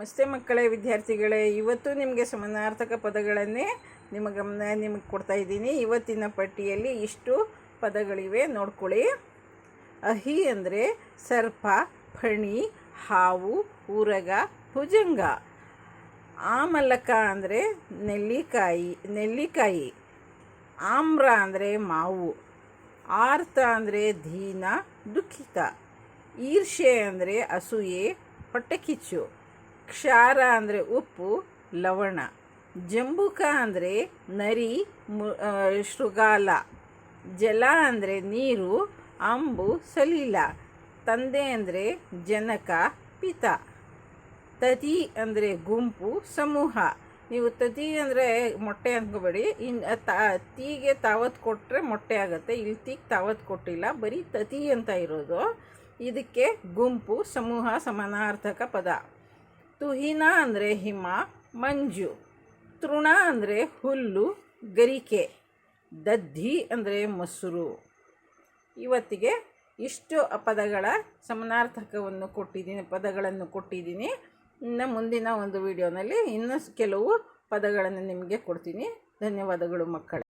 ನಮಸ್ತೆ ಮಕ್ಕಳೇ, ವಿದ್ಯಾರ್ಥಿಗಳೇ. ಇವತ್ತು ನಿಮಗೆ ಸಮಾನಾರ್ಥಕ ಪದಗಳನ್ನೇ ನಿಮ್ಮ ಗಮನ ನಿಮಗೆ ಕೊಡ್ತಾ ಇದ್ದೀನಿ. ಇವತ್ತಿನ ಪಟ್ಟಿಯಲ್ಲಿ ಇಷ್ಟು ಪದಗಳಿವೆ. ನೋಡ್ಕೊಳ್ಳಿ. ಅಹಿ ಅಂದರೆ ಸರ್ಪ, ಫಣಿ, ಹಾವು ಊರಗ ಭುಜಂಗ. ಆಮಲಕ ಅಂದರೆ ನೆಲ್ಲಿಕಾಯಿ ನೆಲ್ಲಿಕಾಯಿ. ಆಮ್ರ ಅಂದರೆ ಮಾವು. ಆರ್ತ ಅಂದರೆ ದೀನ, ದುಃಖಿತ. ಈರ್ಷೆ ಅಂದರೆ ಅಸೂಯೆ ಹೊಟ್ಟೆಕಿಚ್ಚು ಕ್ಷಾರ ಅಂದರೆ ಉಪ್ಪು, ಲವಣ. ಜಂಬುಕ ಅಂದರೆ ನರಿ ಶೃಗಾಲ. ಜಲ ಅಂದರೆ ನೀರು, ಅಂಬು, ಸಲೀಲ. ತಂದೆ ಅಂದರೆ ಜನಕ, ಪಿತ. ತತಿ ಅಂದರೆ ಗುಂಪು, ಸಮೂಹ. ನೀವು ತತಿ ಅಂದರೆ ಮೊಟ್ಟೆ ಅಂದ್ಕೋಬೇಡಿ ಇನ್ನು ತೀಗೆ ತಾವತ್ತು ಕೊಟ್ಟರೆ ಮೊಟ್ಟೆ ಆಗುತ್ತೆ. ಇಲ್ಲಿ ತೀಗೆ ತಾವತ್ತು ಕೊಟ್ಟಿಲ್ಲ. ಬರೀ ತತಿ ಅಂತ ಇರೋದು. ಇದಕ್ಕೆ ಗುಂಪು, ಸಮೂಹ, ಸಮಾನಾರ್ಥಕ ಪದ. ತುಹಿನ ಅಂದರೆ ಹಿಮ, ಮಂಜು. ತೃಣ ಅಂದರೆ ಹುಲ್ಲು, ಗರಿಕೆ. ದದ್ದಿ ಅಂದರೆ ಮೊಸರು. ಇವತ್ತಿಗೆ ಇಷ್ಟು ಪದಗಳ ಸಮನಾರ್ಥಕವನ್ನು ಕೊಟ್ಟಿದ್ದೀನಿ, ಪದಗಳನ್ನು ಕೊಟ್ಟಿದ್ದೀನಿ. ಇನ್ನು ಮುಂದಿನ ಒಂದು ವಿಡಿಯೋನಲ್ಲಿ ಇನ್ನೂ ಕೆಲವು ಪದಗಳನ್ನು ನಿಮಗೆ ಕೊಡ್ತೀನಿ. ಧನ್ಯವಾದಗಳು ಮಕ್ಕಳೇ.